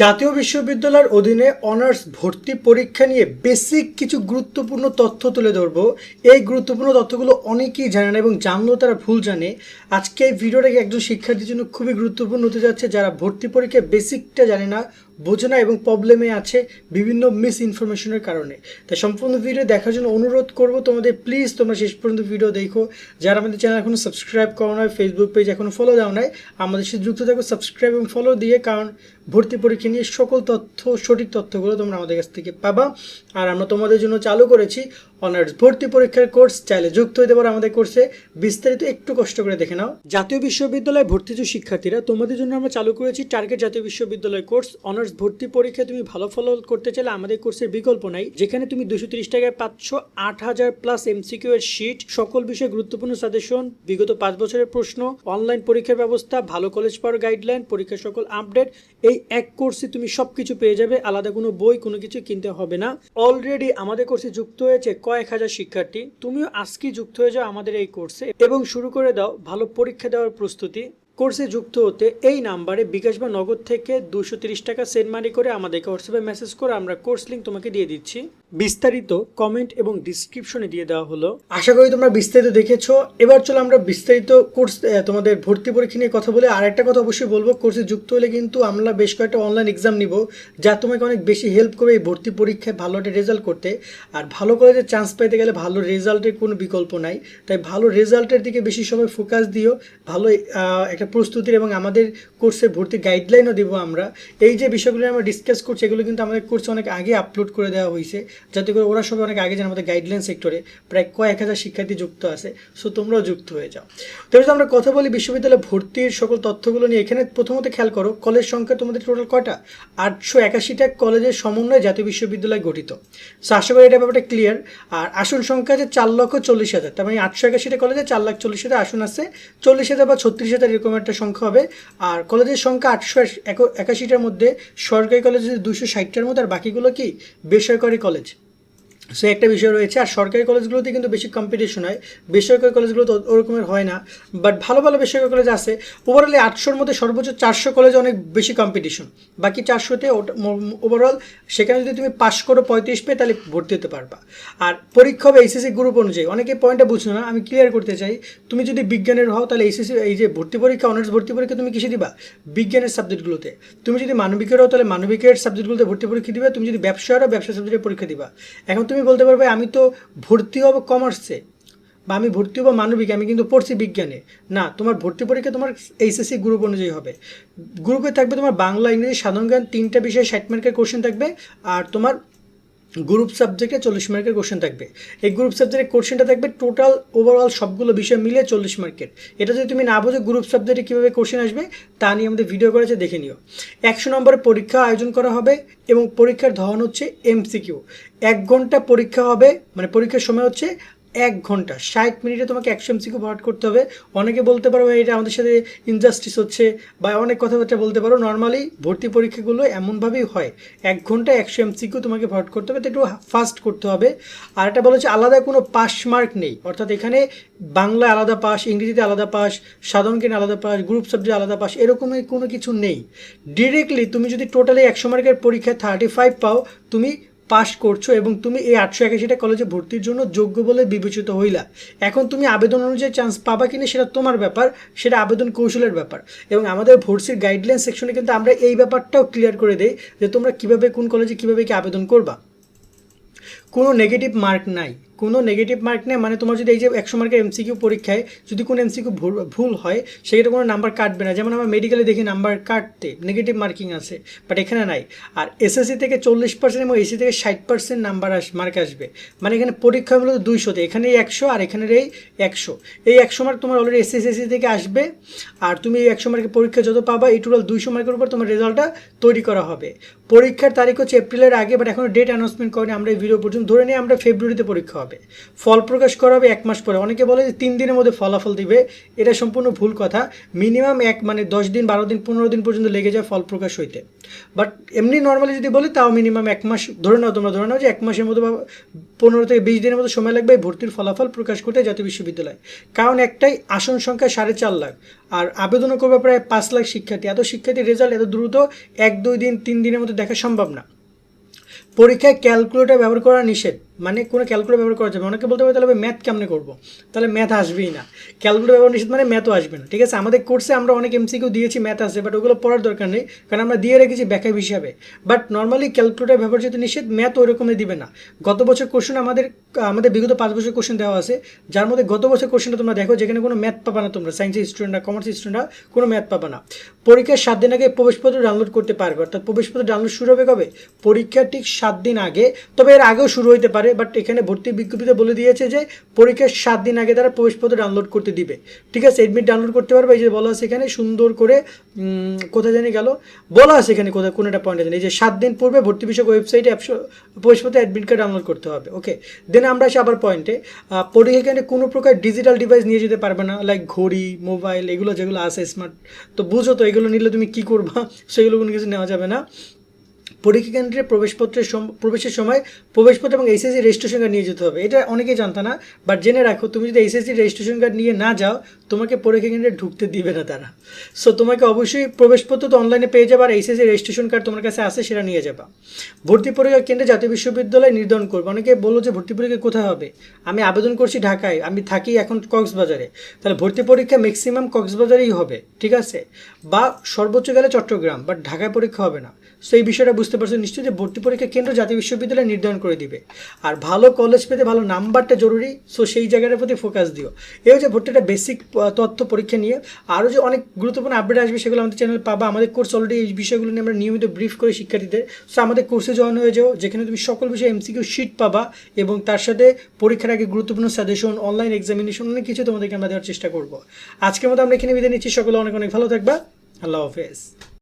জাতীয় বিশ্ববিদ্যালয়ের অধীনে অনার্স ভর্তি পরীক্ষা নিয়ে বেসিক কিছু গুরুত্বপূর্ণ তথ্য তুলে ধরবো। এই গুরুত্বপূর্ণ তথ্যগুলো অনেকেই জানে না এবং জানলেও তারা ভুল জানে। আজকে এই ভিডিওটা একজন শিক্ষার্থীর জন্য খুবই গুরুত্বপূর্ণ হতে যাচ্ছে, যারা ভর্তি পরীক্ষায় বেসিকটা জানে না, বোঝে না এবং প্রবলেমে আছে বিভিন্ন মিস ইনফরমেশনের কারণে। তাই সম্পূর্ণ ভিডিও দেখার জন্য অনুরোধ করব তোমাদের, প্লিজ তোমরা শেষ পর্যন্ত ভিডিও দেখো। যারা আমাদের চ্যানেল এখনও সাবস্ক্রাইব করো নয় ফেসবুক পেজ এখনও ফলো দাও নাই, আমাদের সাথে যুক্ত থাকো সাবস্ক্রাইব এবং ফলো দিয়ে, কারণ ভর্তি পরীক্ষা নিয়ে সকল তথ্য, সঠিক তথ্যগুলো তোমরা আমাদের কাছ থেকে পাবা। আর আমরা তোমাদের জন্য চালু করেছি অনার্স ভর্তি পরীক্ষার কোর্স। চাইলে যুক্ত হতে পারো আমাদের কোর্সে। বিস্তারিত একটু কষ্ট করে দেখে নাও। জাতীয় বিশ্ববিদ্যালয়ে ভর্তিজ শিক্ষার্থীরা, তোমাদের জন্য আমরা চালু করেছি টার্গেট জাতীয় বিশ্ববিদ্যালয় কোর্স। অনার্স ভর্তি পরীক্ষায় তুমি ভালো ফলো করতে চাইলে আমাদের কোর্সের বিকল্প নাই, যেখানে তুমি দুশো তিরিশ টাকায় পাচ্ছ আট হাজার প্লাস এমসিকিউ এর শিট। সকল বিষয়ে গুরুত্বপূর্ণ সাজেশন, বিগত পাঁচ বছরের প্রশ্ন, অনলাইন পরীক্ষার ব্যবস্থা, ভালো কলেজ পাওয়ার গাইডলাইন, পরীক্ষার সকল আপডেট। এই এক কোর্সে তুমি সব কিছু পেয়ে যাবে, আলাদা কোনো বই, কোনো কিছু কিনতে হবে না। অলরেডি আমাদের কোর্সে যুক্ত হয়েছে কয়েক হাজার শিক্ষার্থী। তুমিও আজকে যুক্ত হয়ে যাও আমাদের এই কোর্সে এবং শুরু করে দাও ভালো পরীক্ষা দেওয়ার প্রস্তুতি। কোর্সে যুক্ত হতে এই নাম্বারে বিকাশ বা নগদ থেকে দুশো টাকা সেন্ড মানি করে আমাদেরকে হোয়াটসঅ্যাপে মেসেজ করে আমরা কোর্স লিঙ্ক তোমাকে দিয়ে দিচ্ছি। বিস্তারিত কমেন্ট এবং ডিসক্রিপশনে দিয়ে দেওয়া হলো। আশা করি তোমরা বিস্তারিত দেখেছ। এবার চলো আমরা বিস্তারিত কোর্স তোমাদের ভর্তি পরীক্ষা নিয়ে কথা বলে আর একটা কথা অবশ্যই বলব। কোর্সে যুক্ত হলে কিন্তু আমরা বেশ কয়েকটা অনলাইন এক্সাম নিব, যা তোমাকে অনেক বেশি হেল্প করবে এই ভর্তি পরীক্ষায় ভালো একটা রেজাল্ট করতে। আর ভালো কলেজে চান্স পেতে গেলে ভালো রেজাল্টের কোনো বিকল্প নাই। তাই ভালো রেজাল্টের দিকে বেশি সময় ফোকাস দিও। ভালো একটা প্রস্তুতির এবং আমাদের কোর্সের ভর্তি গাইডলাইনও দিব আমরা। এই যে বিষয়গুলো আমরা ডিসকাস করছি, এগুলো কিন্তু আমাদের কোর্সে অনেক আগে আপলোড করে দেওয়া হয়েছে। যাতে করে ওরা সবাই অনেক আগে জানে আমাদের গাইডলাইন সেক্টরে প্রায় কয়েক হাজার শিক্ষার্থী যুক্ত আছে সো তোমরাও যুক্ত হয়ে যাও। তো যদি আমরা কথা বলি বিশ্ববিদ্যালয়ে ভর্তির সকল তথ্যগুলো নিয়ে, এখানে প্রথমত খেয়াল করো কলেজ সংখ্যা তোমাদের টোটাল কয়টা? আটশো একাশিটা কলেজের সমন্বয়ে জাতীয় বিশ্ববিদ্যালয় গঠিত। সো আশা করি এটা ব্যাপারটা ক্লিয়ার আর আসন সংখ্যা আছে চার লক্ষ চল্লিশ হাজার। তার মানে আটশো একাশিটা কলেজে চার লাখ চল্লিশ হাজার আসন আছে। চল্লিশ হাজার বা ছত্রিশ হাজার এরকম একটা সংখ্যা হবে। আর কলেজের সংখ্যা আটশো একাশিটার মধ্যে সরকারি কলেজ দুশো ষাটটার মধ্যে, আর বাকিগুলো কি? বেসরকারি কলেজ সো একটা বিষয় রয়েছে, আর সরকারি কলেজগুলোতে কিন্তু বেশি কম্পিটিশন হয়। বেসরকারি কলেজগুলো তো ওরকমের হয় না বাট ভালো ভালো বেসরকারি কলেজ আছে। ওভারঅল আটশোর মধ্যে সর্বোচ্চ চারশো কলেজে অনেক বেশি কম্পিটিশন বাকি চারশোতে ওভারঅল সেখানে যদি তুমি পাশ করো পঁয়ত্রিশ পেয়ে তাহলে ভর্তি হতে পারবা। আর পরীক্ষা হবে এইচএসসি গ্রুপ অনুযায়ী। অনেকে পয়েন্টটা বুঝছ না, আমি ক্লিয়ার করতে চাই। তুমি যদি বিজ্ঞানের হও তাহলে এইচএসসি এই যে ভর্তি পরীক্ষা অনার্স ভর্তি পরীক্ষা তুমি কিসে দিবা? বিজ্ঞানের সাবজেক্টগুলোতে তুমি যদি মানবিকের হও তাহলে মানবিকের সাবজেক্টগুলোতে ভর্তি পরীক্ষা দিবা। তুমি যদি ব্যবসার হও ব্যবসা সাবজেক্টে পরীক্ষা দিবা। এখন তুমি বলতে পারবে, আমি তো ভর্তি হব কমার্সে বা আমি ভর্তি হব মানবিক আমি কিন্তু পড়ছি বিজ্ঞানে। না, তোমার ভর্তি পরীক্ষা তোমার এইচএসসি গ্রুপ অনুযায়ী হবে। গ্রুপে থাকবে তোমার বাংলা, ইংরেজি, সাধারণ জ্ঞান, তিনটা বিষয়ে ষাট মার্কের কোশ্চেন থাকবে, আর তোমার গ্রুপ সাবজেক্টে চল্লিশ মার্কের কোশ্চেন থাকবে। এই গ্রুপ সাবজেক্টের কোশ্চেনটা থাকবে টোটাল ওভারঅল সবগুলো বিষয় মিলে চল্লিশ মার্কের এটা যদি তুমি না বোঝো গ্রুপ সাবজেক্টে কীভাবে কোশ্চেন আসবে, তা নিয়ে আমাদের ভিডিও করেছে দেখে নিও। একশো নম্বরে পরীক্ষা আয়োজন করা হবে এবং পরীক্ষার ধরন হচ্ছে এমসিকিউ এক ঘণ্টা পরীক্ষা হবে মানে পরীক্ষার সময় হচ্ছে এক ঘণ্টা, ষাট মিনিটে তোমাকে একশো এমসিকিউ ভরাট করতে হবে। অনেকে বলতে পারো এটা আমাদের সাথে ইনজাস্টিস হচ্ছে বা অনেক কথাবার্তা বলতে পারো। নর্মালি ভর্তি পরীক্ষাগুলো এমনভাবেই হয়। এক ঘণ্টা একশো এমসিকিউ তোমাকে ভরাট করতে হবে, তো একটু ফাস্ট করতে হবে। আর এটা বলেছে, আলাদা কোনো পাস মার্ক নেই। অর্থাৎ এখানে বাংলা আলাদা পাস ইংরেজিতে আলাদা পাস সাধারণ জ্ঞান আলাদা পাস গ্রুপ সাবজেক্ট আলাদা পাস এরকমই কোনো কিছু নেই। ডিরেক্টলি তুমি যদি টোটালি একশো মার্কের পরীক্ষায় থার্টি ফাইভ পাও, তুমি পাস করছ এবং তুমি এই আটশো একাশিটা কলেজে ভর্তির জন্য যোগ্য বলে বিবেচিত হইলা। এখন তুমি আবেদন অনুযায়ী চান্স পাবা কিনা সেটা তোমার ব্যাপার, সেটা আবেদন কৌশলের ব্যাপার। এবং আমাদের ভর্তির গাইডলাইন সেকশনে কিন্তু আমরা এই ব্যাপারটাও ক্লিয়ার করে দেই যে তোমরা কীভাবে কোন কলেজে কীভাবে কি আবেদন করবা। কোনো নেগেটিভ মার্ক নাই। কোনো নেগেটিভ মার্ক নেই মানে তোমার যদি এই যে একশো মার্কের এমসিকিউ পরীক্ষায় যদি কোনো এমসিকিউ ভুল ভুল হয় সেক্ষেত্রে কোনো নাম্বার কাটবে না। যেমন আমরা মেডিকেলে দেখি নাম্বার কাটতে নেগেটিভ মার্কিং আছে বাট এখানে নাই। আর এসএসসি থেকে চল্লিশ পার্সেন্ট এবং এসি থেকে ষাট পার্সেন্ট নাম্বার আস মার্ক আসবে। মানে এখানে পরীক্ষা মূলত দুইশোতে এখানে একশো আর এখানের এই একশো। এই একশো মার্ক তোমার অলরেডি এসএসসি থেকে আসবে, আর তুমি এই একশো মার্কের পরীক্ষা যত পাবা এই টোটাল দুইশো মার্কের উপর তোমার রেজাল্টটা তৈরি করা হবে। পরীক্ষার তারিখ হচ্ছে এপ্রিলের আগে বাট এখনও ডেট অ্যানাউন্সমেন্ট করেনি, আমরা এই ভিডিও পর্যন্ত ধরে নিয়ে আমরা ফেব্রুয়ারিতে পরীক্ষা হবে ফল প্রকাশ করা হবে এক মাস পরে। অনেকে বলে যে তিন দিনের মধ্যে ফলাফল দিবে। এটা সম্পূর্ণ ভুল কথা। মিনিমাম এক মানে দশ দিন, বারো দিন, পনেরো দিন পর্যন্ত লেগে যায় ফল প্রকাশ হইতে। বাট এমনি নর্মালি যদি বলি, তাও মিনিমাম এক মাস ধরে নাও, তোমরা ধরে নাও যে এক মাসের মতো বা পনেরো থেকে বিশ দিনের মতো সময় লাগবে ভর্তির ফলাফল প্রকাশ করতে জাতীয় বিশ্ববিদ্যালয়। কারণ একটাই, আসন সংখ্যা সাড়ে চার লাখ। আর আবেদনও করবে প্রায় পাঁচ লাখ শিক্ষার্থী। এত শিক্ষার্থীর রেজাল্ট এত দ্রুত এক, দুই দিন, তিন দিনের মধ্যে দেখা সম্ভব না। পরীক্ষায় ক্যালকুলেটর ব্যবহার করা নিষেধ। মানে কোনো ক্যালকুলেটর ব্যবহার করা যাবে অনেকে বলতে পারে, তাহলে ম্যাথ কেমনে করব? তাহলে ম্যাথ আসবেই না। ক্যালকুলেটর ব্যবহার নিষেধ মানে ম্যাথও আসবে না। ঠিক আছে? আমাদের কোর্সে আমরা অনেক এমসিকিউ দিয়েছি ম্যাথ আসে বাট ওগুলো পড়ার দরকার নেই, কারণ আমরা দিয়ে রেখেছি ব্যাখ্যা হিসাবে। বাট নর্মালি ক্যালকুলেটর ব্যবহার যেহেতু নিষেধ ম্যাথ ওই রকমই দিবে না। গত বছর কোশ্চেন আমাদের আমাদের বিগত পাঁচ বছর কোশ্চেন দেওয়া আছে। যার মধ্যে গত বছর কোশ্চেনটা তোমরা দেখো, যেখানে কোনো ম্যাথ পাবা না তোমরা সায়েন্সের স্টুডেন্টরা কমার্স স্টুডেন্টরা কোনো ম্যাথ পাবা না। পরীক্ষার সাত দিন আগে প্রবেশপত্র ডাউনলোড করতে পারবে। অর্থাৎ প্রবেশপত্র ডাউনলোড শুরু হবে কবে? পরীক্ষা ঠিক সাত দিন আগে, তবে এর আগেও শুরু হইতে পারে। বাট এখানে ভর্তি বিজ্ঞপ্তিতে বলে দিয়েছে যে পরীক্ষার সাত দিন আগে তারা প্রবেশপত্র ডাউনলোড করতে দিবে। ঠিক আছে এডমিট ডাউনলোড করতে পারবে, এই যে বলা আছে এখানে, সুন্দর করে কোথায় জানি গেল, বলা আছে এখানে কোথায়, কোনো একটা পয়েন্টে জানি, এই যে সাত দিন পূর্বে ভর্তি বিষয়ক ওয়েবসাইটে প্রবেশপত্র অ্যাডমিট কার্ড ডাউনলোড করতে হবে। ওকে দেন আমরা আসি আবার পয়েন্টে পরীক্ষা এখানে কোনো প্রকার ডিজিটাল ডিভাইস নিয়ে যেতে পারবে না লাইক ঘড়ি মোবাইল এগুলো যেগুলো আছে স্মার্ট তো বুঝো তো এগুলো নিলে তুমি কী করবা, সেগুলো কোনো কিছু নেওয়া যাবে না। পরীক্ষা কেন্দ্রে প্রবেশপত্রের প্রবেশের সময় প্রবেশপত্র এবং এইচএসসি রেজিস্ট্রেশন কার্ড নিয়ে যেতে হবে। এটা অনেকেই জানতো না বাট জেনে রাখো, তুমি যদি এইচএসসি রেজিস্ট্রেশন কার্ড নিয়ে না যাও, তোমাকে পরীক্ষা কেন্দ্রে ঢুকতে দিবে না তারা। সো তোমাকে অবশ্যই প্রবেশপত্র তো অনলাইনে পেয়ে যাবে, আর এইচএসসি রেজিস্ট্রেশন কার্ড তোমার কাছে আছে সেটা নিয়ে যাবা। ভর্তি পরীক্ষা কেন্দ্রে জাতীয় বিশ্ববিদ্যালয় নির্ধারণ করবে। অনেকে বলল যে ভর্তি পরীক্ষা কোথায় হবে? আমি আবেদন করছি ঢাকায়, আমি থাকি এখন কক্সবাজারে। তাহলে ভর্তি পরীক্ষা ম্যাক্সিমাম কক্সবাজারেই হবে, ঠিক আছে? বা সর্বোচ্চ গেলে চট্টগ্রাম বাট ঢাকায় পরীক্ষা হবে না। সো এই বিষয়টা বুঝতে পারছ নিশ্চয়ই যে ভর্তি পরীক্ষা কেন্দ্র জাতীয় বিশ্ববিদ্যালয় নির্ধারণ করে দিবে। আর ভালো কলেজ পেতে ভালো নাম্বারটা জরুরি সো সেই জায়গাটার প্রতি ফোকাস দিও। এই হচ্ছে ভর্তিটা বেসিক তথ্য পরীক্ষা নিয়ে। আরও যে অনেক গুরুত্বপূর্ণ আপডেট আসবে সেগুলো আমাদের চ্যানেল পাবা। আমাদের কোর্স অলরেডি এই বিষয়গুলো নিয়ে আমরা নিয়মিত ব্রিফ করি শিক্ষার্থীদের। সো আমাদের কোর্সে জয়েন হয়ে যাও, যেখানে তুমি সকল বিষয়ে এমসিকিউ শিট পাবা এবং তার সাথে পরীক্ষার আগে গুরুত্বপূর্ণ সাজেশন অনলাইন এক্সামিনেশন অনেক কিছু তোমাদেরকে আমরা দেওয়ার চেষ্টা করব। আজকের মতো আমরা এখানে বিদায় নিচ্ছি। সকলে অনেক অনেক ভালো থাকবা। আল্লাহ হাফেজ।